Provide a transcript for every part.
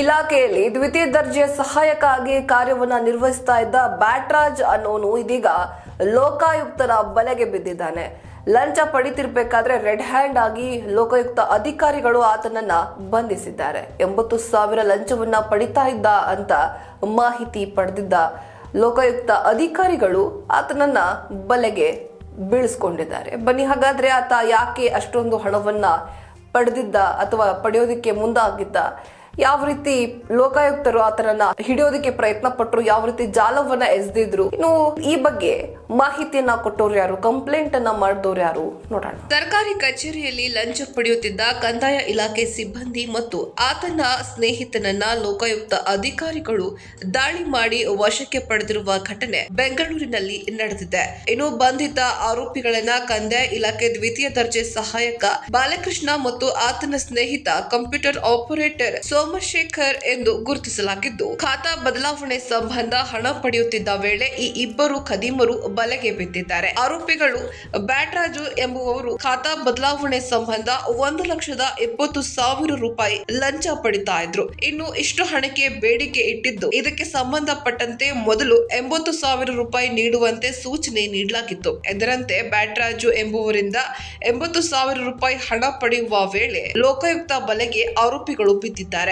ಇಲಾಖೆಯಲ್ಲಿ ದ್ವಿತೀಯ ದರ್ಜೆಯ ಸಹಾಯಕ ಆಗಿ ಕಾರ್ಯವನ್ನ ನಿರ್ವಹಿಸ್ತಾ ಇದ್ದ ಬ್ಯಾಟ್ರಾಜ್ ಅನ್ನೋನು ಇದೀಗ ಲೋಕಾಯುಕ್ತರ ಬಲೆಗೆ ಬಿದ್ದಿದ್ದಾನೆ. ಲಂಚ ಪಡಿತಿರ್ಬೇಕಾದ್ರೆ ರೆಡ್ ಹ್ಯಾಂಡ್ ಆಗಿ ಲೋಕಾಯುಕ್ತ ಅಧಿಕಾರಿಗಳು ಆತನನ್ನ ಬಂಧಿಸಿದ್ದಾರೆ. ಎಂಬತ್ತು ಸಾವಿರ ಲಂಚವನ್ನ ಪಡಿತಾ ಇದ್ದ ಅಂತ ಮಾಹಿತಿ ಪಡೆದಿದ್ದ ಲೋಕಾಯುಕ್ತ ಅಧಿಕಾರಿಗಳು ಆತನನ್ನ ಬಲೆಗೆ ಬೀಳಿಸ್ಕೊಂಡಿದ್ದಾರೆ. ಬನ್ನಿ, ಹಾಗಾದ್ರೆ ಆತ ಯಾಕೆ ಅಷ್ಟೊಂದು ಹಣವನ್ನ ಪಡೆದಿದ್ದ ಅಥವಾ ಪಡೆಯೋದಕ್ಕೆ ಮುಂದಾಗಿದ್ದ ಯಾವ ರೀತಿ ಲೋಕಾಯುಕ್ತರು ಆತನನ್ನ ಹಿಡಿಯೋದಕ್ಕೆ ಪ್ರಯತ್ನ ಪಟ್ಟರು ಯಾವ ರೀತಿ ಜಾಲವನ್ನ ಎಸೆದಿದ್ರು, ಇನ್ನು ಈ ಬಗ್ಗೆ ಮಾಹಿತಿಯನ್ನ ಕೊಟ್ಟವ್ರು ಯಾರು? ಕಂಪ್ಲೇಂಟ್ ಅನ್ನ ಮಾಡಿದವ್ರು ಯಾರು? ನೋಡೋಣ. ಸರ್ಕಾರಿ ಕಚೇರಿಯಲ್ಲಿ ಲಂಚ ಪಡೆಯುತ್ತಿದ್ದ ಕಂದಾಯ ಇಲಾಖೆ ಸಿಬ್ಬಂದಿ ಮತ್ತು ಆತನ ಸ್ನೇಹಿತನನ್ನ ಲೋಕಾಯುಕ್ತ ಅಧಿಕಾರಿಗಳು ದಾಳಿ ಮಾಡಿ ವಶಕ್ಕೆ ಪಡೆದಿರುವ ಘಟನೆ ಬೆಂಗಳೂರಿನಲ್ಲಿ ನಡೆದಿದೆ. ಇನ್ನು ಬಂಧಿತ ಆರೋಪಿಗಳನ್ನ ಕಂದಾಯ ಇಲಾಖೆ ದ್ವಿತೀಯ ದರ್ಜೆ ಸಹಾಯಕ ಬಾಲಕೃಷ್ಣ ಮತ್ತು ಆತನ ಸ್ನೇಹಿತ ಕಂಪ್ಯೂಟರ್ ಆಪರೇಟರ್ ಸೋಮಶೇಖರ್ ಎಂದು ಗುರುತಿಸಲಾಗಿದ್ದು, ಖಾತಾ ಬದಲಾವಣೆ ಸಂಬಂಧ ಹಣ ಪಡೆಯುತ್ತಿದ್ದ ವೇಳೆ ಈ ಇಬ್ಬರು ಖದೀಮರು ಬಲೆಗೆ ಬಿದ್ದಿದ್ದಾರೆ. ಆರೋಪಿಗಳು ಬ್ಯಾಟ್ರಾಜು ಎಂಬುವವರು ಖಾತಾ ಬದಲಾವಣೆ ಸಂಬಂಧ ಒಂದು ಲಕ್ಷದ ಇಪ್ಪತ್ತು ಸಾವಿರ ರೂಪಾಯಿ ಲಂಚ ಪಡಿತಾ ಇದ್ರು. ಇನ್ನು ಇಷ್ಟು ಹಣಕ್ಕೆ ಬೇಡಿಕೆ ಇಟ್ಟಿದ್ದು, ಇದಕ್ಕೆ ಸಂಬಂಧಪಟ್ಟಂತೆ ಮೊದಲು ಎಂಬತ್ತು ಸಾವಿರ ರೂಪಾಯಿ ನೀಡುವಂತೆ ಸೂಚನೆ ನೀಡಲಾಗಿತ್ತು. ಇದರಂತೆ ಬ್ಯಾಟ್ರಾಜು ಎಂಬುವರಿಂದ ಎಂಬತ್ತು ಸಾವಿರ ರೂಪಾಯಿ ಹಣ ಪಡೆಯುವ ವೇಳೆ ಲೋಕಾಯುಕ್ತ ಬಲೆಗೆ ಆರೋಪಿಗಳು ಬಿದ್ದಿದ್ದಾರೆ.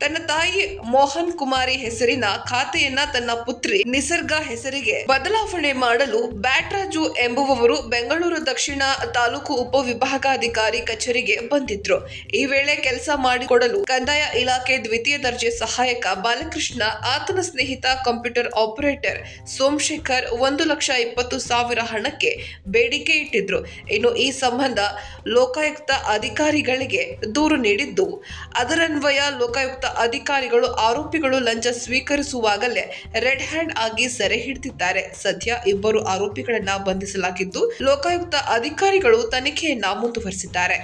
ತನ್ನ ತಾಯಿ ಮೋಹನ್ ಕುಮಾರಿ ಹೆಸರಿನ ಖಾತೆಯನ್ನ ತನ್ನ ಪುತ್ರಿ ನಿಸರ್ಗ ಹೆಸರಿಗೆ ಬದಲಾವಣೆ ಮಾಡಲು ಬ್ಯಾಟ್ರಾಜು ಎಂಬುವವರು ಬೆಂಗಳೂರು ದಕ್ಷಿಣ ತಾಲೂಕು ಉಪವಿಭಾಗಾಧಿಕಾರಿ ಕಚೇರಿಗೆ ಬಂದಿದ್ರು. ಈ ವೇಳೆ ಕೆಲಸ ಮಾಡಿಕೊಡಲು ಕಂದಾಯ ಇಲಾಖೆ ದ್ವಿತೀಯ ದರ್ಜೆ ಸಹಾಯಕ ಬಾಲಕೃಷ್ಣ, ಆತನ ಸ್ನೇಹಿತ ಕಂಪ್ಯೂಟರ್ ಆಪರೇಟರ್ ಸೋಮಶೇಖರ್ ಒಂದು ಲಕ್ಷ ಇಪ್ಪತ್ತು ಸಾವಿರ ಹಣಕ್ಕೆ ಬೇಡಿಕೆ ಇಟ್ಟಿದ್ರು. ಇನ್ನು ಈ ಸಂಬಂಧ ಲೋಕಾಯುಕ್ತ ಅಧಿಕಾರಿಗಳಿಗೆ ದೂರು ನೀಡಿದ್ದು. ಅದರನ್ವಯ ಲೋಕಾಯುಕ್ತ ಅಧಿಕಾರಿಗಳು ಆರೋಪಿಗಳು ಲಂಚ ಸ್ವೀಕರಿಸುವಾಗಲೇ ರೆಡ್ ಹ್ಯಾಂಡ್ ಆಗಿ ಸೆರೆ ಹಿಡಿದಿದ್ದಾರೆ. ಸದ್ಯ ಇಬ್ಬರು ಆರೋಪಿಗಳನ್ನ ಬಂಧಿಸಲಾಗಿದ್ದು, ಲೋಕಾಯುಕ್ತ ಅಧಿಕಾರಿಗಳು ತನಿಖೆಯನ್ನ ಮುಂದುವರಿಸಿದ್ದಾರೆ.